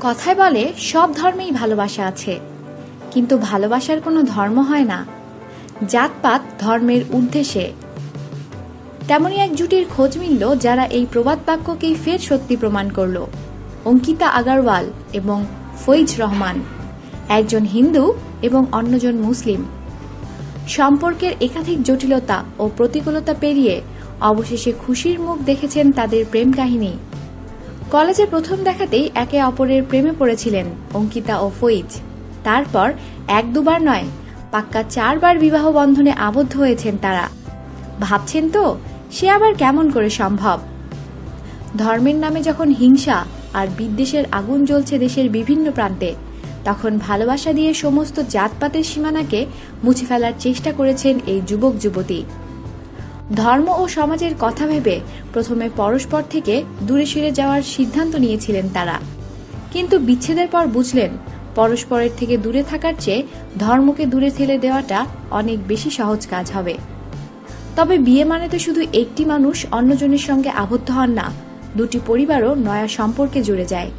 কথায় বলে, সব ধর্মেই ভালোবাসা আছে। কিন্তু ভালোবাসার কোনো ধর্ম হয় না। জাতপাত ধর্মের উদ্দেশ্যে। তেমনই এক জুটির খোঁজ মিলল যারা এই প্রবাদ বাক্যকেই ফের সত্যি প্রমাণ করল। অঙ্কিতা আগারওয়াল এবং ফৈজ রহমান। একজন হিন্দু এবং অন্যজন মুসলিম। সম্পর্কের একাধিক জটিলতা ও প্রতিকূলতা পেরিয়ে অবশেষে খুশির মুখ দেখেছেন তাদের প্রেম কাহিনী। কলেজে প্রথম দেখাতেই একে অপরের প্রেমে পড়েছিলেন অঙ্কিতা ও ফৈজ তারপর এক দুবার নয়, পাক্কা চারবার বিবাহ বন্ধনে আবদ্ধ হয়েছেন তারা। ভাবছেন তো, সে আবার কেমন করে সম্ভব? ধর্মের নামে যখন হিংসা আর বিদ্বেষের আগুন জ্বলছে দেশের বিভিন্ন প্রান্তে, তখন ভালোবাসা দিয়ে সমস্ত জাতপাতের সীমানাকে মুছে ফেলার চেষ্টা করেছেন এই যুবক যুবতী ধর্ম ও সমাজের কথা ভেবে প্রথমে পরস্পর থেকে দূরে সরে যাওয়ার সিদ্ধান্ত নিয়েছিলেন তারা। কিন্তু বিচ্ছেদের পর বুঝলেন, পরস্পরের থেকে দূরে থাকার চেয়ে ধর্মকে দূরে ঠেলে দেওয়াটা অনেক বেশি সহজ কাজ হবে। তবে বিয়ে মানে তো শুধু একটি মানুষ অন্যজনের সঙ্গে আবদ্ধ হন না, দুটি পরিবারও নয়া সম্পর্কে জুড়ে যায়।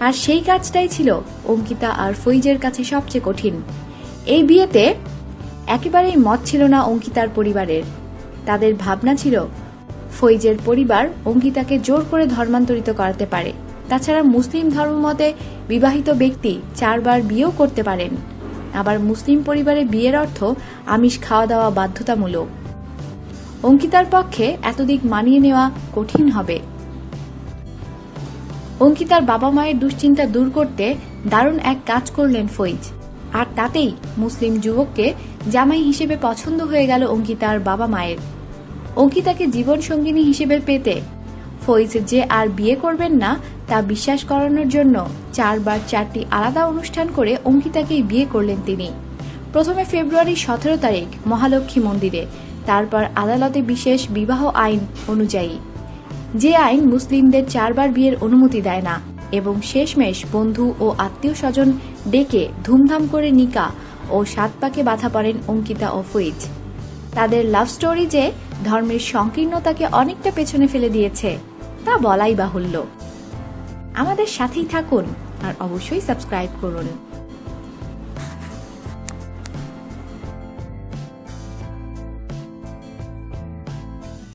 আর সেই কাজটাই ছিল অঙ্কিতা আর ফৈজের কাছে সবচেয়ে কঠিন। এই বিয়েতে একেবারেই মত ছিল না অঙ্কিতার পরিবারের। তাদের ভাবনা ছিল, ফৈজের পরিবার অঙ্কিতাকে জোর করে ধর্মান্তরিত করাতে পারে। তাছাড়া মুসলিম ধর্মমতে বিবাহিত ব্যক্তি চারবার বিয়েও করতে পারেন। আবার মুসলিম পরিবারে বিয়ের অর্থ আমিষ খাওয়া দাওয়া বাধ্যতামূলক। অঙ্কিতার পক্ষে এতদিক মানিয়ে নেওয়া কঠিন হবে। অঙ্কিতার বাবা মায়ের দুশ্চিন্তা দূর করতে দারুণ এক কাজ করলেন ফৈজ। আর তাতেই মুসলিম যুবককে জামাই হিসেবে পছন্দ হয়ে গেল অঙ্কিতার বাবা মায়ের। অঙ্কিতাকে জীবন সঙ্গিনী হিসেবে পেতে। ফৈজ যে আর বিয়ে করবেন না, তা বিশ্বাস করানোর জন্য চারবার চারটি আলাদা অনুষ্ঠান করে অঙ্কিতাকেই বিয়ে করলেন তিনি। প্রথমে ফেব্রুয়ারি সতেরো তারিখ, মহালক্ষ্মী মন্দিরে, তারপর আদালতে বিশেষ বিবাহ আইন অনুযায়ী। যে আইন মুসলিমদের চারবার বিয়ের অনুমতি দেয় না এবং শেষমেশ বন্ধু ও আত্মীয় স্বজন ডেকে ধুমধাম করে নিকা ও সাত পাকে বাধা পড়েন অঙ্কিতা ও ফৈজ তাদের লাভ স্টোরি যে ধর্মের সংকীর্ণতাকে অনেকটা পেছনে ফেলে দিয়েছে, তা বলাই বাহুল্য। আমাদের সাথেই থাকুন আর অবশ্যই সাবস্ক্রাইব করুন।